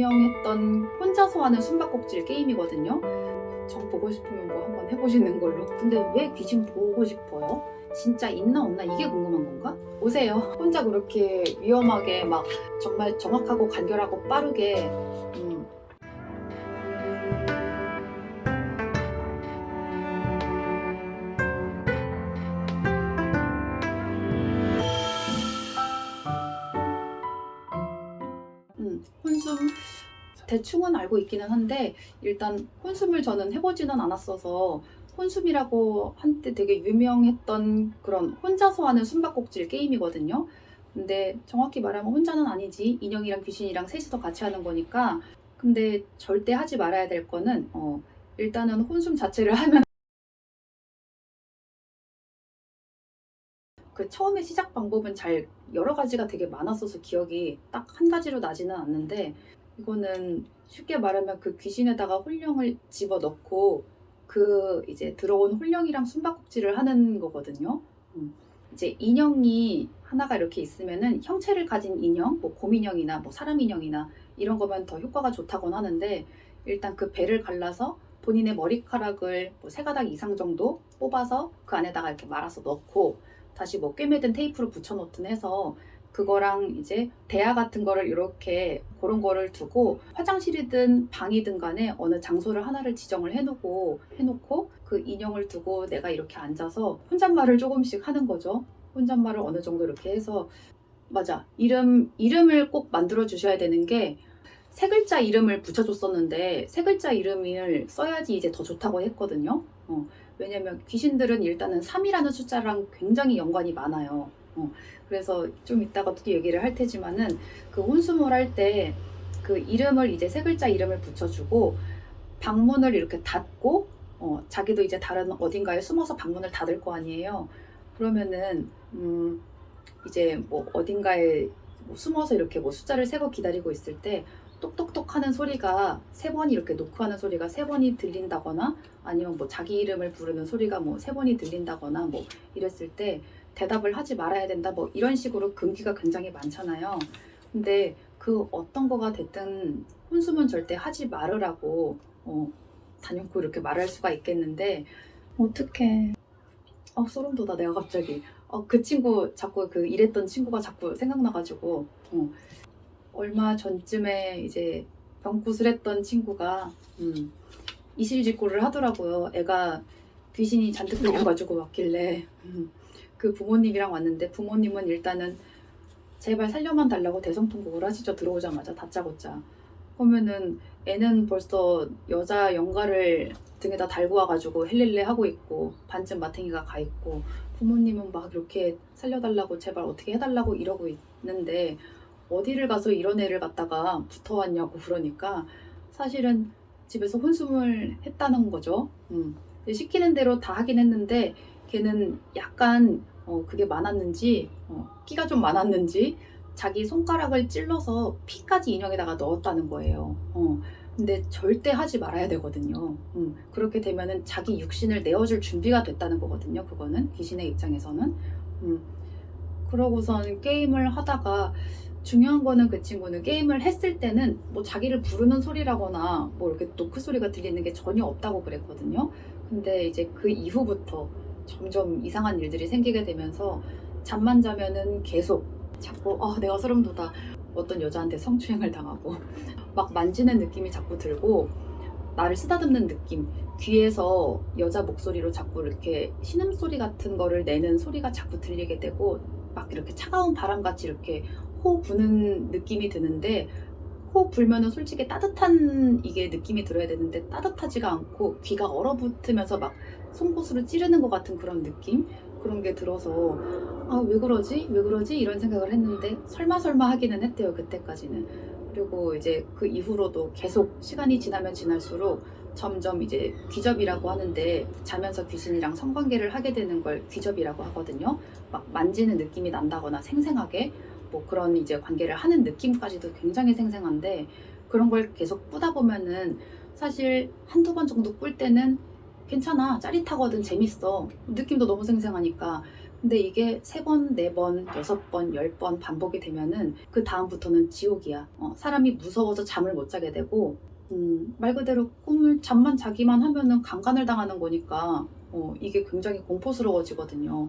유명했던 혼자서 하는 숨바꼭질 게임이거든요. 정 보고 싶으면 뭐 한번 해보시는 걸로. 근데 왜 귀신 보고 싶어요? 진짜 있나 없나 이게 궁금한 건가? 오세요. 혼자 그렇게 위험하게 막 정말 정확하고 간결하고 빠르게 음, 음, 혼숨 대충은 알고 있기는 한데 일단 혼숨을 저는 해보지는 않았어서 혼숨이라고 한때 되게 유명했던 그런 혼자서 하는 숨바꼭질 게임이거든요. 근데 정확히 말하면 혼자는 아니지 인형이랑 귀신이랑 셋이서 같이 하는 거니까 근데 절대 하지 말아야 될 거는 어, 일단은 혼숨 자체를 하면 그 처음에 시작 방법은 잘 여러 가지가 되게 많았어서 기억이 딱 한 가지로 나지는 않는데 이거는 쉽게 말하면 그 귀신에다가 홀령을 집어 넣고 그 이제 들어온 홀령이랑 숨바꼭질을 하는 거거든요. 음. 이제 인형이 하나가 이렇게 있으면은 형체를 가진 인형, 뭐 곰인형이나 뭐 사람 인형이나 이런 거면 더 효과가 좋다곤 하는데 일단 그 배를 갈라서 본인의 머리카락을 뭐 세 가닥 이상 정도 뽑아서 그 안에다가 이렇게 말아서 넣고 다시 뭐 꿰매든 테이프로 붙여놓든 해서 그거랑 이제 대야 같은 거를 이렇게 그런 거를 두고 화장실이든 방이든 간에 어느 장소를 하나를 지정을 해놓고 해놓고 그 인형을 두고 내가 이렇게 앉아서 혼잣말을 조금씩 하는 거죠. 혼잣말을 어느 정도 이렇게 해서 맞아 이름 이름을 꼭 만들어 주셔야 되는 게 세 글자 이름을 붙여줬었는데 세 글자 이름을 써야지 이제 더 좋다고 했거든요. 어, 왜냐면 귀신들은 일단은 3이라는 숫자랑 굉장히 연관이 많아요. 어, 그래서 좀 이따가 또 얘기를 할 테지만은 그 혼수몰 할때 그 이름을 이제 세 글자 이름을 붙여주고 방문을 이렇게 닫고 어, 자기도 이제 다른 어딘가에 숨어서 방문을 닫을 거 아니에요. 그러면은 음, 이제 뭐 어딘가에 뭐 숨어서 이렇게 뭐 숫자를 세고 기다리고 있을 때 똑똑똑 하는 소리가 세 번이 이렇게 노크 하는 소리가 세 번이 들린다거나 아니면 뭐 자기 이름을 부르는 소리가 뭐 세 번이 들린다거나 뭐 이랬을 때 대답을 하지 말아야 된다 뭐 이런 식으로 금기가 굉장히 많잖아요. 근데 그 어떤 거가 됐든 혼수면 절대 하지 말으라고 어, 단연코 이렇게 말할 수가 있겠는데 어떡해. 아 소름 돋아 내가 갑자기. 어, 그 친구 자꾸 그 일했던 친구가 자꾸 생각나가지고 어, 얼마 전쯤에 이제 병구슬했던 친구가 음, 이실직고를 하더라고요. 애가 귀신이 잔뜩 들려가지고 왔길래 음, 그 부모님이랑 왔는데 부모님은 일단은 제발 살려만 달라고 대성통곡을 하시죠. 들어오자마자 다짜고짜. 그러면은 애는 벌써 여자 영가를 등에다 달고 와가지고 헬릴레 하고 있고 반쯤 마탱이가 가 있고 부모님은 막 이렇게 살려달라고 제발 어떻게 해달라고 이러고 있는데 어디를 가서 이런 애를 갖다가 붙어왔냐고 그러니까 사실은 집에서 혼숨을 했다는 거죠. 음. 시키는 대로 다 하긴 했는데 걔는 약간 어, 그게 많았는지 어, 끼가 좀 많았는지 자기 손가락을 찔러서 피까지 인형에다가 넣었다는 거예요. 어, 근데 절대 하지 말아야 되거든요. 음, 그렇게 되면은 자기 육신을 내어줄 준비가 됐다는 거거든요. 그거는 귀신의 입장에서는. 음, 그러고선 게임을 하다가 중요한 거는 그 친구는 게임을 했을 때는 뭐 자기를 부르는 소리라거나 뭐 이렇게 노크 소리가 들리는 게 전혀 없다고 그랬거든요. 근데 이제 그 이후부터 점점 이상한 일들이 생기게 되면서 잠만 자면은 계속 자꾸 아 내가 소름 돋아. 어떤 여자한테 성추행을 당하고 막 만지는 느낌이 자꾸 들고 나를 쓰다듬는 느낌. 귀에서 여자 목소리로 자꾸 이렇게 신음소리 같은 거를 내는 소리가 자꾸 들리게 되고 막 이렇게 차가운 바람같이 이렇게 호 부는 느낌이 드는데 호 불면은 솔직히 따뜻한 이게 느낌이 들어야 되는데 따뜻하지가 않고 귀가 얼어붙으면서 막 송곳으로 찌르는 것 같은 그런 느낌? 그런 게 들어서 아 왜 그러지? 왜 그러지? 이런 생각을 했는데 설마 설마 하기는 했대요 그때까지는. 그리고 이제 그 이후로도 계속 시간이 지나면 지날수록 점점 이제 귀접이라고 하는데 자면서 귀신이랑 성관계를 하게 되는 걸 귀접이라고 하거든요. 막 만지는 느낌이 난다거나 생생하게 뭐 그런 이제 관계를 하는 느낌까지도 굉장히 생생한데 그런 걸 계속 꾸다 보면은 사실 한두 번 정도 꿀 때는 괜찮아 짜릿하거든 재밌어 느낌도 너무 생생하니까 근데 이게 세 번, 네 번, 여섯 번, 열 번 반복이 되면은 그 다음부터는 지옥이야. 어, 사람이 무서워서 잠을 못 자게 되고 음, 말 그대로 꿈을 잠만 자기만 하면은 강간을 당하는 거니까 어, 이게 굉장히 공포스러워지거든요.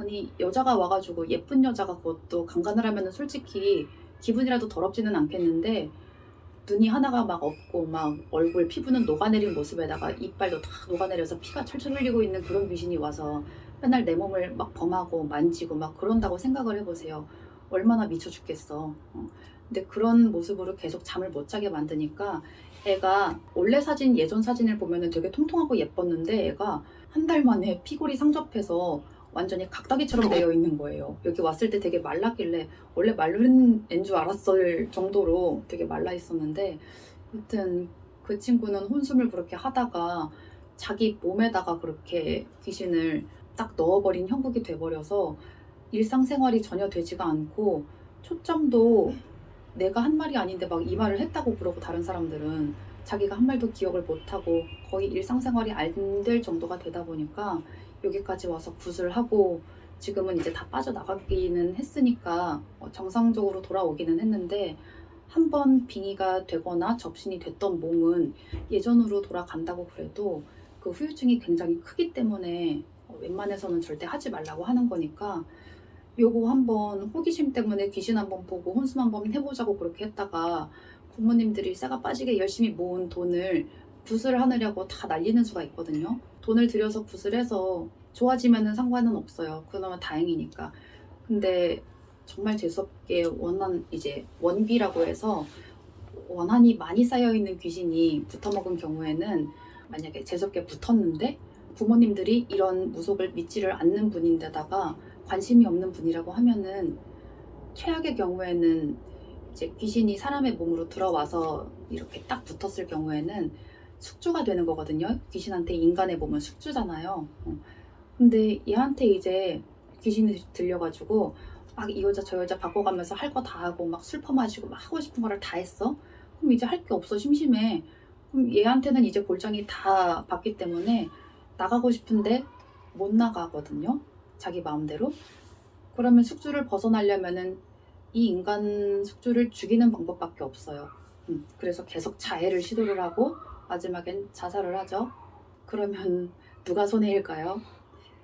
아니 여자가 와가지고 예쁜 여자가 그것도 강간을 하면은 솔직히 기분이라도 더럽지는 않겠는데 눈이 하나가 막 없고 막 얼굴 피부는 녹아내린 모습에다가 이빨도 다 녹아내려서 피가 철철 흘리고 있는 그런 귀신이 와서 맨날 내 몸을 막 범하고 만지고 막 그런다고 생각을 해보세요. 얼마나 미쳐 죽겠어. 어. 근데 그런 모습으로 계속 잠을 못 자게 만드니까 애가 원래 사진 예전 사진을 보면은 되게 통통하고 예뻤는데 애가 한 달 만에 피골이 상접해서 완전히 각다기처럼 되어 있는 거예요. 여기 왔을 때 되게 말랐길래 원래 마른 앤 줄 알았을 정도로 되게 말라 있었는데 여튼 그 친구는 혼숨을 그렇게 하다가 자기 몸에다가 그렇게 귀신을 딱 넣어버린 형국이 돼버려서 일상생활이 전혀 되지가 않고 초점도 내가 한 말이 아닌데 막 이 말을 했다고 그러고 다른 사람들은 자기가 한 말도 기억을 못하고 거의 일상생활이 안 될 정도가 되다 보니까 여기까지 와서 굿을 하고 지금은 이제 다 빠져나가기는 했으니까 어, 정상적으로 돌아오기는 했는데 한 번 빙의가 되거나 접신이 됐던 몸은 예전으로 돌아간다고 그래도 그 후유증이 굉장히 크기 때문에 어, 웬만해서는 절대 하지 말라고 하는 거니까 요거 한번 호기심 때문에 귀신 한번 보고 혼숨 한번 해보자고 그렇게 했다가 부모님들이 쇠가 빠지게 열심히 모은 돈을 굿을 하느냐고 다 날리는 수가 있거든요. 돈을 들여서 굿을 해서 좋아지면은 상관은 없어요. 그나마 다행이니까. 근데 정말 재수없게 원한 이제 원비라고 해서 원한이 많이 쌓여 있는 귀신이 붙어먹은 경우에는 만약에 재수없게 붙었는데 부모님들이 이런 무속을 믿지를 않는 분인데다가 관심이 없는 분이라고 하면은 최악의 경우에는 이제 귀신이 사람의 몸으로 들어와서 이렇게 딱 붙었을 경우에는 숙주가 되는 거거든요. 귀신한테 인간의 몸은 숙주잖아요. 어. 근데 얘한테 이제 귀신이 들려가지고 막 이 여자 저 여자 바꿔가면서 할 거 다 하고 막 술 퍼마시고 막 하고 싶은 거를 다 했어. 그럼 이제 할 게 없어 심심해. 그럼 얘한테는 이제 볼장이 다 봤기 때문에 나가고 싶은데 못 나가거든요. 자기 마음대로. 그러면 숙주를 벗어나려면은 이 인간 숙주를 죽이는 방법밖에 없어요. 음, 그래서 계속 자해를 시도를 하고 마지막엔 자살을 하죠. 그러면 누가 손해일까요?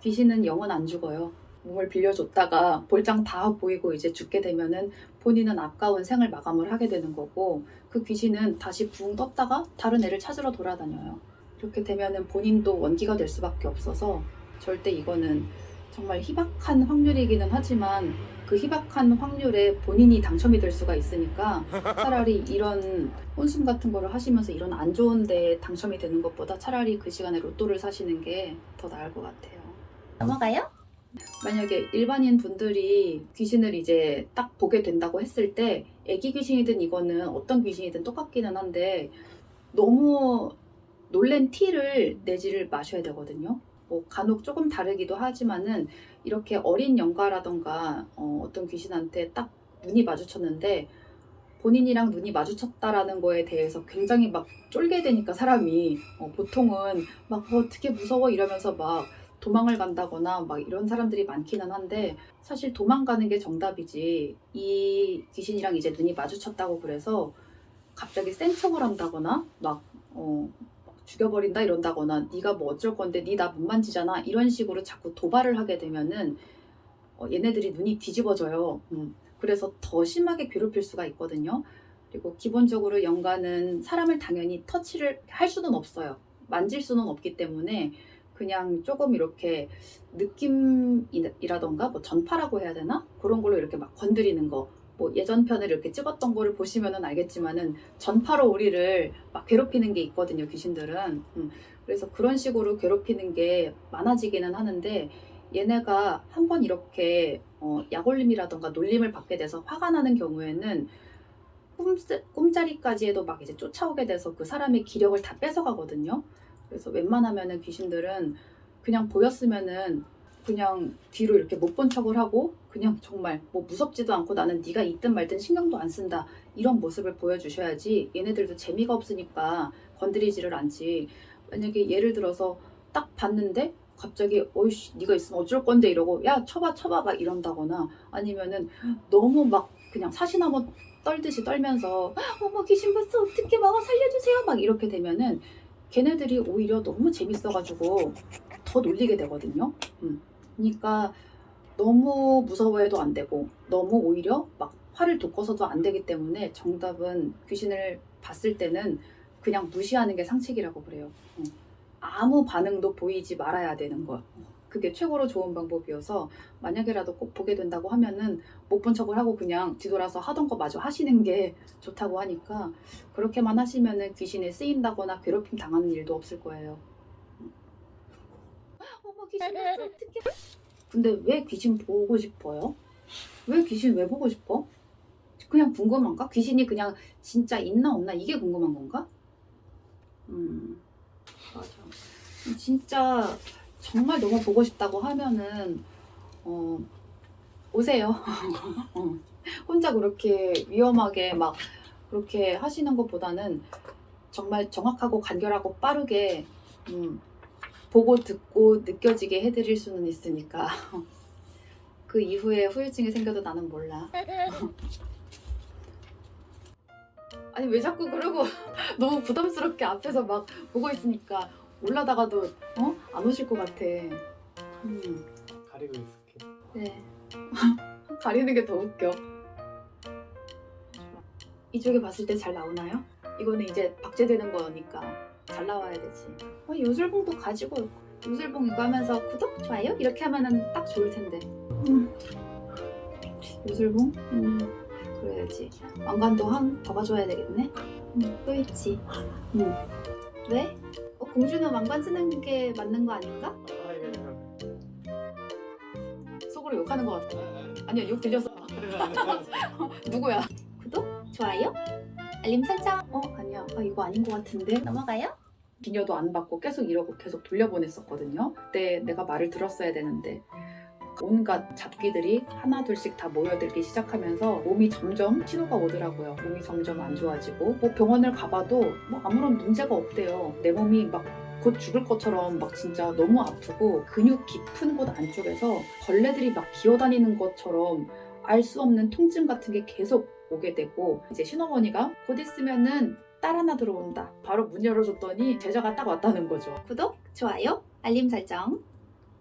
귀신은 영원 안 죽어요. 몸을 빌려줬다가 볼장 다 보이고 이제 죽게 되면은 본인은 아까운 생을 마감을 하게 되는 거고 그 귀신은 다시 붕 떴다가 다른 애를 찾으러 돌아다녀요. 이렇게 되면은 본인도 원기가 될 수밖에 없어서 절대 이거는 정말 희박한 확률이기는 하지만 그 희박한 확률에 본인이 당첨이 될 수가 있으니까 차라리 이런 혼숨 같은 거를 하시면서 이런 안 좋은 데에 당첨이 되는 것보다 차라리 그 시간에 로또를 사시는 게 더 나을 것 같아요. 넘어가요? 만약에 일반인 분들이 귀신을 이제 딱 보게 된다고 했을 때 애기 귀신이든 이거는 어떤 귀신이든 똑같기는 한데 너무 놀랜 티를 내지를 마셔야 되거든요. 뭐 간혹 조금 다르기도 하지만은 이렇게 어린 영가라던가 어, 어떤 귀신한테 딱 눈이 마주쳤는데 본인이랑 눈이 마주쳤다라는 거에 대해서 굉장히 막 쫄게 되니까 사람이 어, 보통은 막 어, 어떻게 무서워? 이러면서 막 도망을 간다거나 막 이런 사람들이 많기는 한데 사실 도망가는 게 정답이지 이 귀신이랑 이제 눈이 마주쳤다고 그래서 갑자기 센 척을 한다거나 막 어, 죽여버린다 이런다거나 네가 뭐 어쩔 건데 네 나 못 만지잖아 이런 식으로 자꾸 도발을 하게 되면은 어, 얘네들이 눈이 뒤집어져요. 음, 그래서 더 심하게 괴롭힐 수가 있거든요. 그리고 기본적으로 영가는 사람을 당연히 터치를 할 수는 없어요. 만질 수는 없기 때문에 그냥 조금 이렇게 느낌이라던가 뭐 전파라고 해야 되나 그런 걸로 이렇게 막 건드리는 거. 뭐 예전 편을 이렇게 찍었던 거를 보시면은 알겠지만은 전파로 우리를 막 괴롭히는 게 있거든요 귀신들은. 음, 그래서 그런 식으로 괴롭히는 게 많아지기는 하는데 얘네가 한번 이렇게 어, 약올림이라던가 놀림을 받게 돼서 화가 나는 경우에는 꿈, 꿈자리까지 해도 막 이제 쫓아오게 돼서 그 사람의 기력을 다 뺏어가거든요. 그래서 웬만하면은 귀신들은 그냥 보였으면은 그냥 뒤로 이렇게 못 본 척을 하고 그냥 정말 뭐 무섭지도 않고 나는 네가 있든 말든 신경도 안 쓴다. 이런 모습을 보여주셔야지 얘네들도 재미가 없으니까 건드리지를 않지. 만약에 예를 들어서 딱 봤는데 갑자기 어이씨 네가 있으면 어쩔 건데 이러고 야 쳐봐 쳐봐 막 이런다거나 아니면은 너무 막 그냥 사시나무 떨듯이 떨면서 어머 귀신 봤어. 어떻게 막 살려주세요. 막 이렇게 되면은 걔네들이 오히려 너무 재밌어가지고 더 놀리게 되거든요. 음. 그러니까 너무 무서워해도 안 되고 너무 오히려 막 화를 돋궈서도 안 되기 때문에 정답은 귀신을 봤을 때는 그냥 무시하는 게 상책이라고 그래요. 어. 아무 반응도 보이지 말아야 되는 것. 그게 최고로 좋은 방법이어서 만약에라도 꼭 보게 된다고 하면은 못 본 척을 하고 그냥 뒤돌아서 하던 거 마저 하시는 게 좋다고 하니까 그렇게만 하시면은 귀신에 쓰인다거나 괴롭힘 당하는 일도 없을 거예요. 귀신 봤어 어떡해. 근데 왜 귀신 보고 싶어요? 왜 귀신 왜 보고 싶어? 그냥 궁금한가? 귀신이 그냥 진짜 있나 없나 이게 궁금한 건가? 음 맞아. 진짜 정말 너무 보고 싶다고 하면은 어 오세요. 어. 혼자 그렇게 위험하게 막 그렇게 하시는 것보다는 정말 정확하고 간결하고 빠르게 음, 보고 듣고 느껴지게 해드릴 수는 있으니까 그 이후에 후유증이 생겨도 나는 몰라. 아니 왜 자꾸 그러고 너무 부담스럽게 앞에서 막 보고 있으니까 올라다가도 어? 안 오실 것 같아. 음, 가리고 있을게. 네. 가리는 게 더 웃겨. 이쪽에 봤을 때 잘 나오나요? 이거는 이제 박제되는 거니까 잘 나와야 되지. 어, 요술봉도 가지고 요술봉 이거 하면서 구독, 좋아요 이렇게 하면은 딱 좋을 텐데. 음. 요술봉? 음, 그래야지. 왕관도 한 더 가져와야 되겠네. 음, 또 있지. 음. 왜? 어, 공주는 왕관 쓰는 게 맞는 거 아닌가? 아. 속으로 욕하는 것 같아. 아니야, 욕 들렸어. 누구야? 구독, 좋아요, 알림 설정. 어, 아니야. 아, 이거 아닌 것 같은데. 넘어가요? 기녀도 안 받고 계속 이러고 계속 돌려보냈었거든요. 그때 내가 말을 들었어야 되는데 온갖 잡귀들이 하나 둘씩 다 모여들기 시작하면서 몸이 점점 신호가 오더라고요. 몸이 점점 안 좋아지고 뭐 병원을 가봐도 뭐 아무런 문제가 없대요. 내 몸이 막 곧 죽을 것처럼 막 진짜 너무 아프고 근육 깊은 곳 안쪽에서 벌레들이 막 기어다니는 것처럼 알 수 없는 통증 같은 게 계속 오게 되고 이제 신어머니가 곧 있으면은 딸 하나 들어온다. 바로 문 열어줬더니 제자가 딱 왔다는 거죠. 구독, 좋아요, 알림 설정